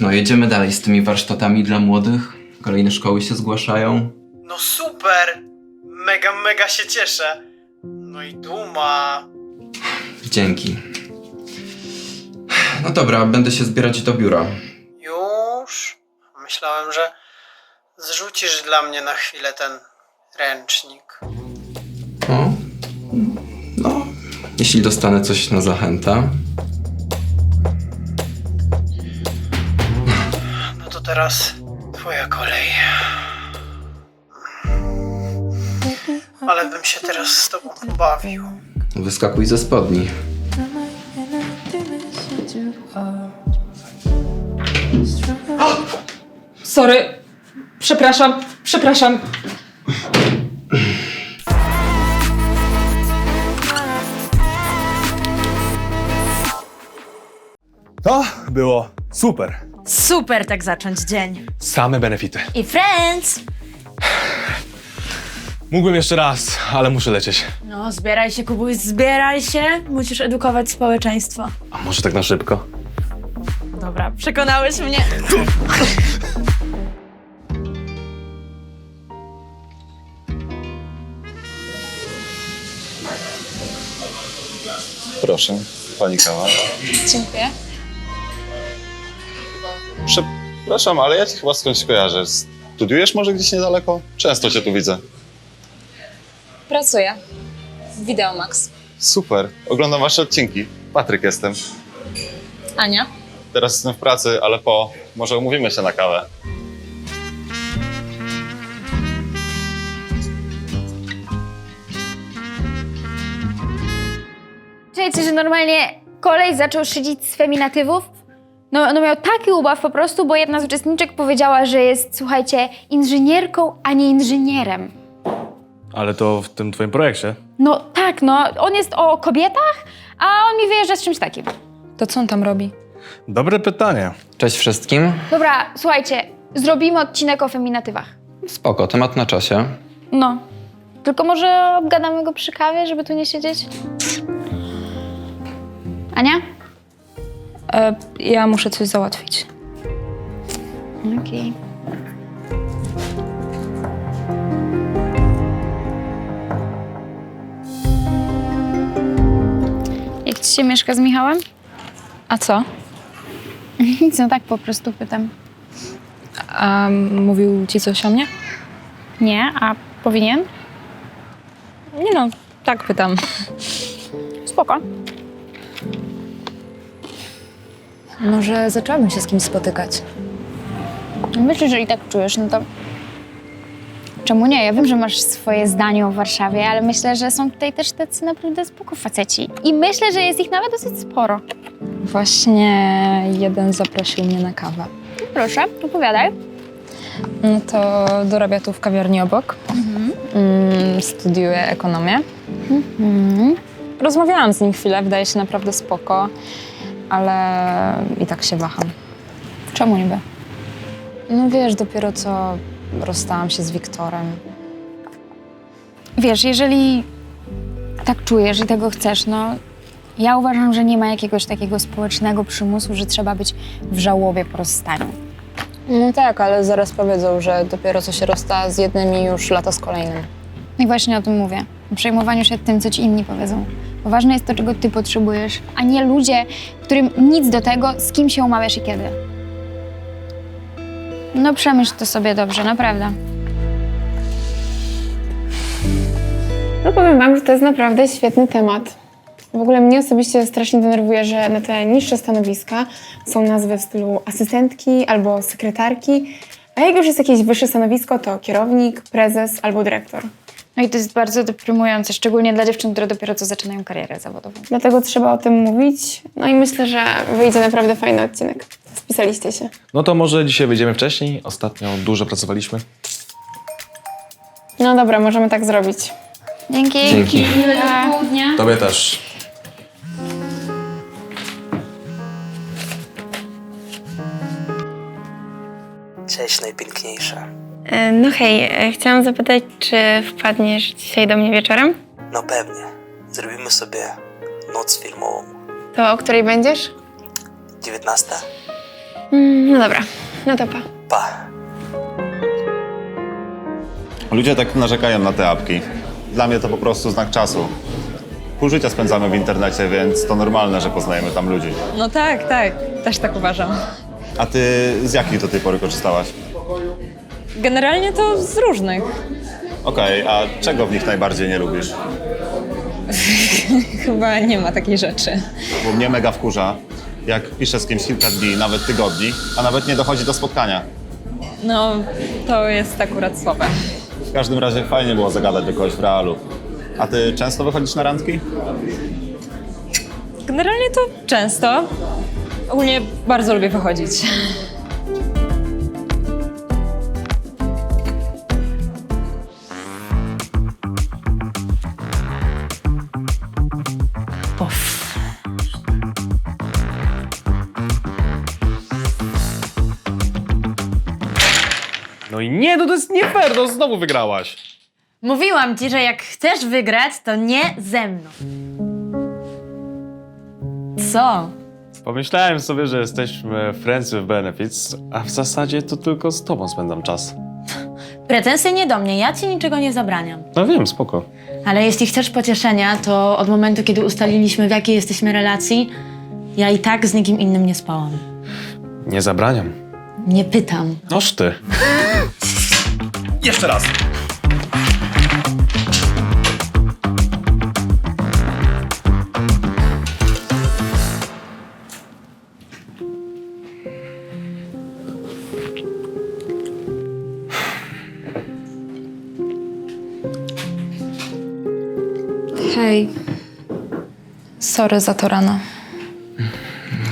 No, jedziemy dalej z tymi warsztatami dla młodych. Kolejne szkoły się zgłaszają. No super! Mega, mega się cieszę. No i duma. Dzięki. No dobra, będę się zbierać do biura. Już? Myślałem, że zrzucisz dla mnie na chwilę ten ręcznik. O, no, jeśli dostanę coś na zachętę. Teraz twoja kolej. Ale bym się teraz z tobą pobawił. Wyskakuj ze spodni. Sorry. Przepraszam, przepraszam. To było super. Super tak zacząć dzień. Same benefity. I friends! Mógłbym jeszcze raz, ale muszę lecieć. No, zbieraj się, Kubuś, zbieraj się. Musisz edukować społeczeństwo. A może tak na szybko? Dobra, przekonałeś mnie. Proszę, pani kawa. Dziękuję. Przepraszam, ale ja cię chyba skądś kojarzę. Studiujesz może gdzieś niedaleko? Często cię tu widzę. Pracuję. w Videomax. Super, oglądam wasze odcinki. Patryk jestem. Ania? Teraz jestem w pracy, ale po... Może umówimy się na kawę. Czujecie, że normalnie kolej zaczął szydzić z feminatywów? No, no miał taki ubaw po prostu, bo jedna z uczestniczek powiedziała, że jest, słuchajcie, inżynierką, a nie inżynierem. Ale to w tym twoim projekcie. No tak, no, on jest o kobietach, a on mi wyjeżdża z czymś takim. To co on tam robi? Dobre pytanie. Cześć wszystkim. Dobra, słuchajcie, zrobimy odcinek o feminatywach. Spoko, temat na czasie. No. Tylko może obgadamy go przy kawie, żeby tu nie siedzieć? Ania? E, ja muszę coś załatwić. Okej. Jak ci się mieszka z Michałem? A co? Nic, no tak po prostu pytam. A mówił ci coś o mnie? Nie, a powinien? Nie no, tak pytam. Spoko. Może zaczęłabym się z kimś spotykać. Myślę, że i tak czujesz, no to czemu nie? Ja wiem, że masz swoje zdanie o Warszawie, ale myślę, że są tutaj też tacy naprawdę spoko faceci. I myślę, że jest ich nawet dosyć sporo. Właśnie jeden zaprosił mnie na kawę. Proszę, opowiadaj. No to dorabia tu w kawiarni obok. Mm, studiuje ekonomię. Mhm. Rozmawiałam z nim chwilę, wydaje się naprawdę spoko, ale i tak się waham. Czemu niby? No wiesz, dopiero co rozstałam się z Wiktorem. Wiesz, jeżeli tak czujesz i tego chcesz, no ja uważam, że nie ma jakiegoś takiego społecznego przymusu, że trzeba być w żałobie po rozstaniu. No tak, ale zaraz powiedzą, że dopiero co się rozsta z jednym i już lata z kolejnym. I właśnie o tym mówię. O przejmowaniu się tym, co ci inni powiedzą. Ważne jest to, czego ty potrzebujesz, a nie ludzie, którym nic do tego, z kim się umawiasz i kiedy. No przemyśl to sobie dobrze, naprawdę. No powiem Wam, że to jest naprawdę świetny temat. W ogóle mnie osobiście strasznie denerwuje, że na te niższe stanowiska są nazwy w stylu asystentki albo sekretarki, a jak już jest jakieś wyższe stanowisko, to kierownik, prezes albo dyrektor. No i to jest bardzo deprymujące, szczególnie dla dziewczyn, które dopiero co zaczynają karierę zawodową. Dlatego trzeba o tym mówić. No i myślę, że wyjdzie naprawdę fajny odcinek. Spisaliście się. No to może dzisiaj wyjdziemy wcześniej. Ostatnio dużo pracowaliśmy. No dobra, możemy tak zrobić. Dzięki. Dzięki. Miłego południa. Tobie też. Cześć, najpiękniejsza. No hej, chciałam zapytać, czy wpadniesz dzisiaj do mnie wieczorem? No pewnie. Zrobimy sobie noc filmową. To o której będziesz? 19? Mm, No dobra, no to pa. Ludzie tak narzekają na te apki. Dla mnie to po prostu znak czasu. Pół życia spędzamy w internecie, więc to normalne, że poznajemy tam ludzi. No tak, tak. Też tak uważam. A ty z jakich do tej pory korzystałaś? Generalnie to z różnych. Okej, a czego w nich najbardziej nie lubisz? Chyba nie ma takiej rzeczy. Bo mnie mega wkurza, jak piszę z kimś kilka dni, nawet tygodni, a nawet nie dochodzi do spotkania. No, to jest akurat słabe. W każdym razie fajnie było zagadać do kogoś w realu. A ty często wychodzisz na randki? Generalnie to często. Ogólnie bardzo lubię wychodzić. Nie, no to jest nie fair, no znowu wygrałaś. Mówiłam ci, że jak chcesz wygrać, to nie ze mną. Co? Pomyślałem sobie, że jesteśmy friends with benefits, a w zasadzie to tylko z tobą spędzam czas. Pretensje nie do mnie, ja ci niczego nie zabraniam. No wiem, spoko. Ale jeśli chcesz pocieszenia, to od momentu, kiedy ustaliliśmy, w jakiej jesteśmy relacji, ja i tak z nikim innym nie spałam. Nie zabraniam. Nie pytam. Noż ty. Jeszcze raz. Hej. Sorry za to rano.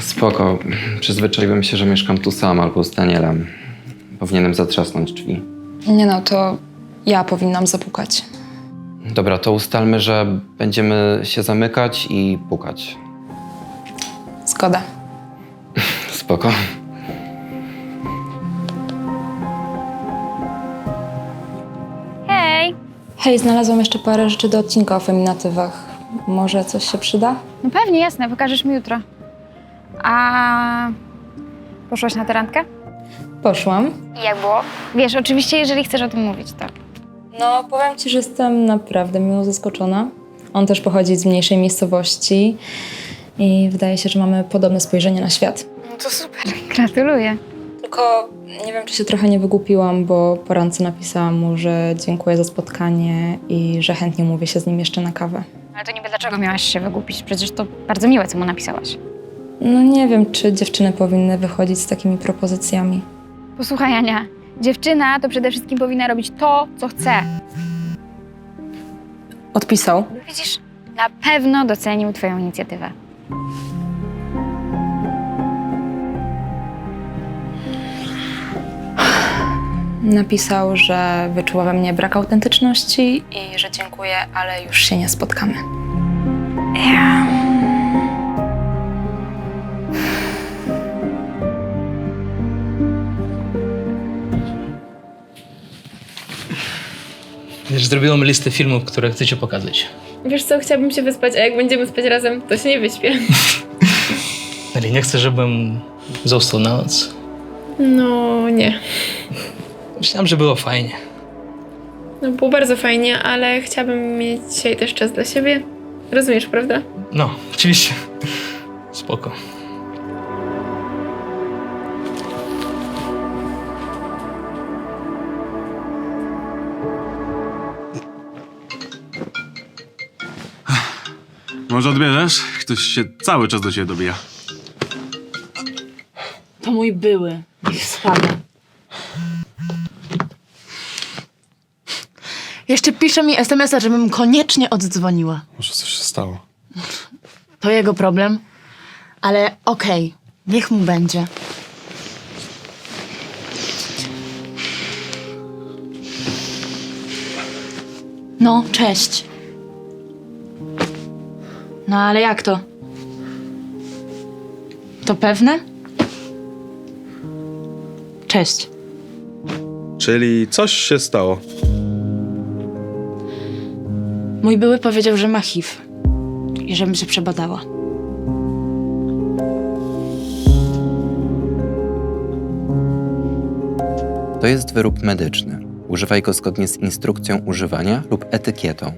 Spoko. Przyzwyczaiłem się, że mieszkam tu sam albo z Danielem. Powinienem zatrzasnąć drzwi. Nie no, to ja powinnam zapukać. Dobra, to ustalmy, że będziemy się zamykać i pukać. Zgoda. Spoko. Hej! Hej, znalazłam jeszcze parę rzeczy do odcinka o feminatywach. Może coś się przyda? No pewnie, jasne, pokażesz mi jutro. A poszłaś na tę randkę? Poszłam. I jak było? Wiesz, oczywiście, jeżeli chcesz o tym mówić, to... No, powiem ci, że jestem naprawdę miło zaskoczona. On też pochodzi z mniejszej miejscowości i wydaje się, że mamy podobne spojrzenie na świat. No to super. Gratuluję. Tylko nie wiem, czy się trochę nie wygłupiłam, bo po randce napisałam mu, że dziękuję za spotkanie i że chętnie umówię się z nim jeszcze na kawę. Ale to niby dlaczego miałaś się wygłupić? Przecież to bardzo miłe, co mu napisałaś. No nie wiem, czy dziewczyny powinny wychodzić z takimi propozycjami. Posłuchaj, Ania. Dziewczyna to przede wszystkim powinna robić to, co chce. Odpisał. Widzisz, na pewno docenił twoją inicjatywę. Napisał, że wyczuła we mnie brak autentyczności i że dziękuję, ale już się nie spotkamy. Wiesz, zrobiłam listę filmów, które chcecie pokazać. Wiesz co, chciałabym się wyspać, a jak będziemy spać razem, to się nie wyśpię. Ale nie chcę, żebym został na noc. No nie. Myślałam, że było fajnie. No było bardzo fajnie, ale chciałabym mieć dzisiaj też czas dla siebie. Rozumiesz, prawda? No, oczywiście. Spoko. Może odbierzesz? Ktoś się cały czas do ciebie dobija. To mój były. Niech spada. Jeszcze pisze mi SMS-a, żebym koniecznie oddzwoniła. Może coś się stało. To jego problem, ale okej, niech mu będzie. No, cześć. No ale jak to? To pewne? Cześć. Czyli coś się stało. Mój były powiedział, że ma HIV i żebym się przebadała. To jest wyrób medyczny. Używaj go zgodnie z instrukcją używania lub etykietą.